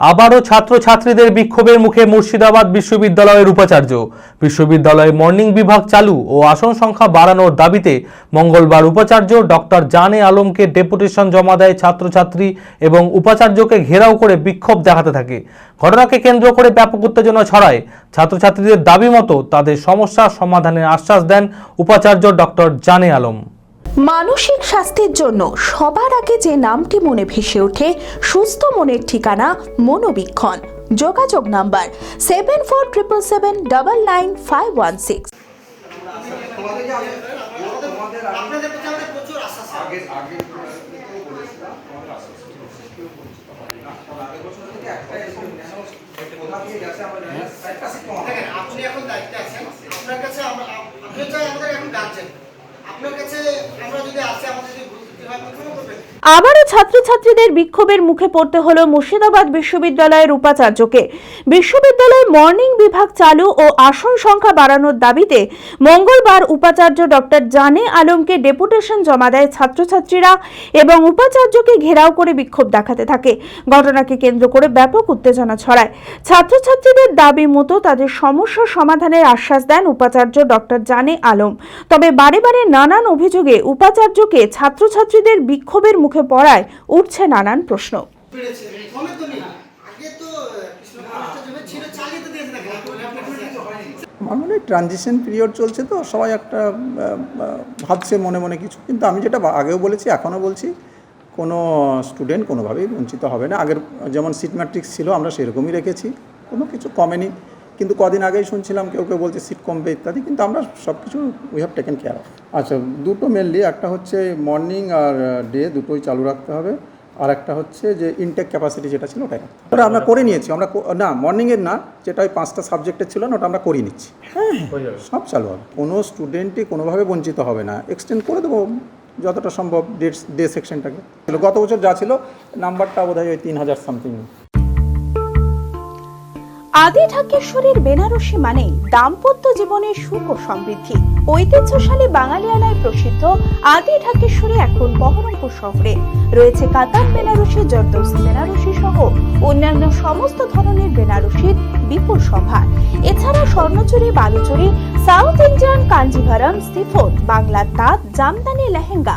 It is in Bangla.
আবারও ছাত্রছাত্রীদের বিক্ষোভের মুখে মুর্শিদাবাদ বিশ্ববিদ্যালয়ের উপাচার্য। বিশ্ববিদ্যালয়ে মর্নিং বিভাগ চালু ও আসন সংখ্যা বাড়ানোর দাবিতে মঙ্গলবার উপাচার্য ডক্টর জানে আলমকে ডেপুটেশন জমা দেয় ছাত্রছাত্রী এবং উপাচার্যকে ঘেরাও করে বিক্ষোভ দেখাতে থাকে। ঘটনাকে কেন্দ্র করে ব্যাপক উত্তেজনা ছড়ায়। ছাত্রছাত্রীদের দাবি মতো তাদের সমস্যার সমাধানের আশ্বাস দেন উপাচার্য ডক্টর জানে আলম। মানসিক স্বাস্থ্যের জন্য সবার আগে যে নামটি মনে ভেসে ওঠে, সুস্থ মনের ঠিকানা মনোবীক্ষণ। যোগাযোগ number seven four triple seven double nine five one six আপনি এখন দায়িত্বে আছেন, আপনার কাছে এখন গার্জেন আপনার কাছে আমরা যদি আসি আমাদের যদি আবারও ছাত্রছাত্রীদের বিক্ষোভের মুখে পড়তে হলো মুর্শিদাবাদ বিশ্ববিদ্যালয়ের উপাচার্যকে। বিশ্ববিদ্যালয়ে মর্নিং বিভাগ চালু ও আসন সংখ্যা বাড়ানোর দাবিতে মঙ্গলবার উপাচার্য ডক্টর জানে আলমকে ডেপুটেশন জমা দেয় ছাত্রছাত্রীরা এবং উপাচার্যকে ঘেরাও করে বিক্ষোভ দেখাতে থাকে। ঘটনাকে কেন্দ্র করে ব্যাপক উত্তেজনা ছড়ায়। ছাত্রছাত্রীদের দাবি মতো তাদের সমস্যা সমাধানের আশ্বাস দেন উপাচার্য ডক্টর জানে আলম। তবে বারে বারে নানান অভিযোগে উপাচার্যকে ছাত্রছাত্রীদের বিক্ষোভের মুখে পড়ায় উঠছে নানান প্রশ্ন। মনে ট্রানজিশন পিরিয়ড চলছে তো, সবাই একটা ভাবছে মনে মনে কিছু। কিন্তু আমি যেটা আগেও বলেছি, এখনও বলছি, কোনো স্টুডেন্ট কোনোভাবেই বঞ্চিত হবে না। আগের যেমন সিট ম্যাট্রিক্স ছিল, আমরা সেরকমই রেখেছি, কোনো কিছু কমেনি। কিন্তু কদিন আগেই শুনছিলাম কেউ কেউ বলছে সিট কমবে ইত্যাদি কিন্তু আমরা সব কিছু we have taken care of আচ্ছা দুটো মেনলি একটা হচ্ছে মর্নিং আর ডে দুটোই চালু রাখতে হবে আর একটা হচ্ছে যে ইনটেক ক্যাপাসিটি যেটা ছিল ওটাই রাখতে হবে। ওটা আমরা করে নিয়েছি আমরা কো- না মর্নিংয়ের না যেটা ওই পাঁচটা সাবজেক্টের ছিল না ওটা আমরা করিয়ে নিচ্ছি। হ্যাঁ। সব চালু হবে। কোনো স্টুডেন্টই কোনোভাবে বঞ্চিত হবে না। এক্সটেন্ড করে দেবো যতটা সম্ভব ডে ডে সেকশনটাকে গত বছর যা ছিল নাম্বারটা বোধ হয় ওই তিন হাজার সামথিং আদি ঢাকেশ্বরীর বেনারসি মানে দাম্পত্য জীবনের সুখ ও সমৃদ্ধি। ঐতিহ্যশালী বাঙালিয়ানায় প্রসিদ্ধ আদি ঢাকেশ্বরী এখন বহরমপুর শহরে। রয়েছে কাতার বেনারসি জর্দৌসি বেনারসি সহ অন্যান্য সমস্ত ধরনের বেনারসির বিপুল সভা। এছাড়া Swarnachari, Baluchari, south Indian Kanjeevaram chiffon বাংলার তাঁত, জামদানি, লেহেঙ্গা